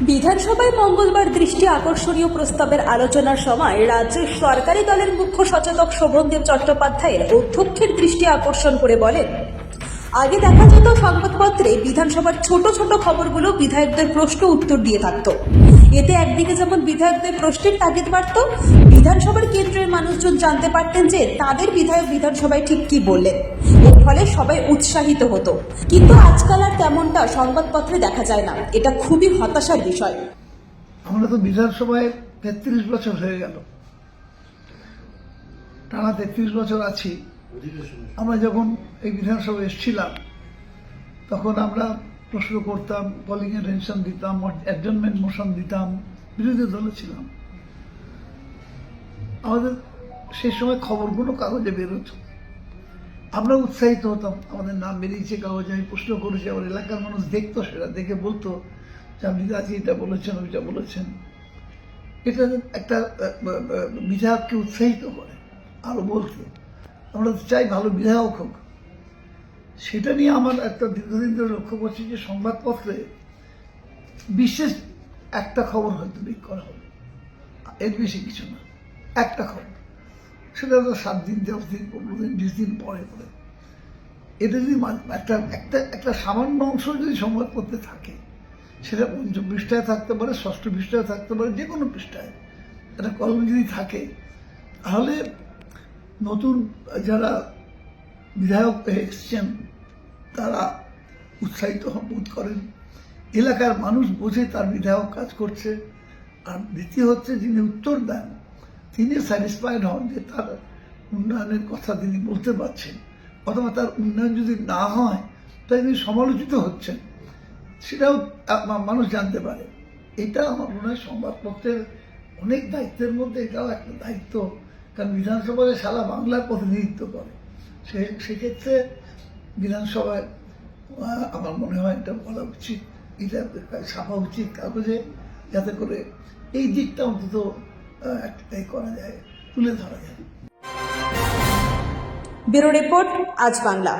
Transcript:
বিধানসভায় মঙ্গলবার দৃষ্টি আকর্ষণীয় প্রস্তাবের আলোচনার সময় রাজ্যের সরকারি দলের মুখ্য সচেতক শোভনদেব চট্টোপাধ্যায়ের অধ্যক্ষের দৃষ্টি আকর্ষণ করে বলেন, আগে দেখা যেত সংবাদপত্রে বিধানসভার ছোট ছোট খবরগুলো বিধায়কদের প্রশ্ন উত্তর দিয়ে থাকতো। এতে একদিকে যেমন বিধায়কদের প্রশ্নের তাগিদ বাড়ত বিধানসভার কেন্দ্রের মানুষজন জানতে পারতেন যে তাদের বিধায়ক বিধানসভায় ঠিক কি বললেন। এর ফলে সবাই উৎসাহিত হতো। কিন্তু আজকাল আর তেমনটা সংবাদপত্রে দেখা যায় না। এটা খুবই হতাশার বিষয়। আমরা তো বিধানসভায় তেত্রিশ বছর হয়ে গেল। টানা তেত্রিশ বছর আছি। আমরা যখন এই বিধানসভায় এসেছিলাম তখন আমরা প্রশ্ন করতাম কলিং টেনশন দিতাম অ্যাডজনমেন্ট মোশন দিতাম, বিরোধী দলে ছিলাম। আমাদের সেই সময় খবরগুলো কাগজে বেরোতো আমরা উৎসাহিত হতাম, আমাদের নাম বেরিয়েছে কাগজে, আমি প্রশ্ন করেছি, আমার এলাকার মানুষ দেখতো, সেটা দেখে বলতো যে আপনি আজকে এটা বলেছেন, ওইটা বলেছেন। এটা একটা বিধায়ককে উৎসাহিত করে, আরও বলতে। আমরা চাই ভালো বিধায়ক হোক। সেটা নিয়ে আমার একটা দীর্ঘদিন ধরে লক্ষ্য করছি যে সংবাদপত্রে বিশেষ একটা খবর হয়তো লিক করা হবে। এর বেশি কিছু না। একটা খবর। সেটা তো সাত দিন, দশ দিন, পনেরো দিন, বিশ দিন পরে পরে। এটা যদি একটা একটা একটা সামান্য অংশ যদি সংবাদপত্রে থাকে, সেটা পঞ্চম পৃষ্ঠায় থাকতে পারে, ষষ্ঠ পৃষ্ঠায় থাকতে পারে, যে কোনো পৃষ্ঠায়। একটা কলম যদি থাকে, তাহলে নতুন যারা বিধায়ক হয়ে এসছেন, তারা উৎসাহিত বোধ করেন। এলাকার মানুষ বোঝে তার বিধায়ক কাজ করছে। আর দ্বিতীয় হচ্ছে, যিনি উত্তর দেন, তিনি স্যাটিসফাইড হন যে তার উন্নয়নের কথা তিনি বলতে পারছেন। অথবা তার উন্নয়ন যদি না হয়, তাই তিনি সমালোচিত হচ্ছেন। সেটাও মানুষ জানতে পারে। এটা আমার মনে হয় সংবাদপত্রের অনেক দায়িত্বের মধ্যে এটাও একটা দায়িত্ব। কারণ বিধানসভায় সারা বাংলার প্রতিনিধিত্ব করে। সে, সেক্ষেত্রে বিধানসভায় আমার মনে হয় এটা বলা উচিত, এটা ছাপা উচিত কাগজে যাতে করে এই দিকটা অন্তত একটাই করা যায়, তুলে ধরা যায়। ব্যুরো রিপোর্ট, আজ বাংলা।